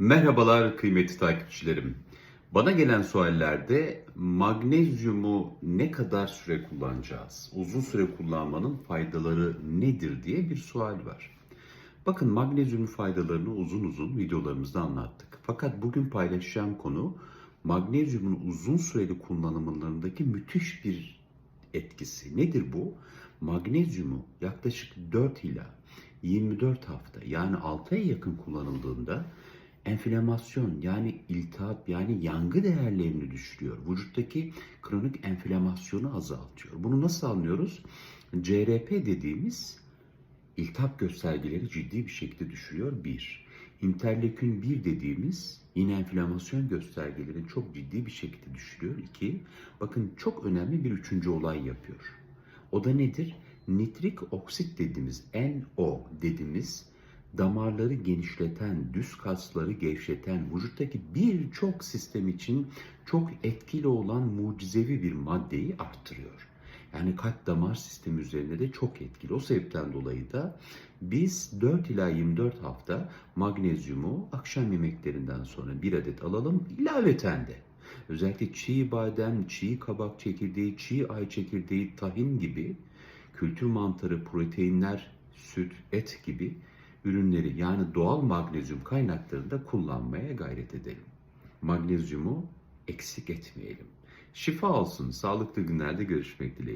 Merhabalar kıymetli takipçilerim. Bana gelen suallerde magnezyumu ne kadar süre kullanacağız? Uzun süre kullanmanın faydaları nedir diye bir sual var. Bakın magnezyumun faydalarını uzun uzun videolarımızda anlattık. Fakat bugün paylaşacağım konu magnezyumun uzun süreli kullanımlarındaki müthiş bir etkisi. Nedir bu? Magnezyumu yaklaşık 4 ila 24 hafta yani 6 aya yakın kullanıldığında enflamasyon yani iltihap yani yangı değerlerini düşürüyor. Vücuttaki kronik enflamasyonu azaltıyor. Bunu nasıl anlıyoruz? CRP dediğimiz iltihap göstergeleri ciddi bir şekilde düşürüyor. Bir. Interleukin 1 dediğimiz yine enflamasyon göstergelerini çok ciddi bir şekilde düşürüyor. İki. Bakın çok önemli bir üçüncü olay yapıyor. O da nedir? Nitrik oksit dediğimiz NO dediğimiz damarları genişleten, düz kasları gevşeten, vücuttaki birçok sistem için çok etkili olan mucizevi bir maddeyi arttırıyor. Yani kalp damar sistemi üzerinde de çok etkili. O sebepten dolayı da biz 4 ila 24 hafta magnezyumu akşam yemeklerinden sonra bir adet alalım. İlaveten de özellikle çiğ badem, çiğ kabak çekirdeği, çiğ ay çekirdeği, tahin gibi kültür mantarı, proteinler, süt, et gibi ürünleri yani doğal magnezyum kaynaklarını da kullanmaya gayret edelim. Magnezyumu eksik etmeyelim. Şifa olsun. Sağlıklı günlerde görüşmek dileğiyle.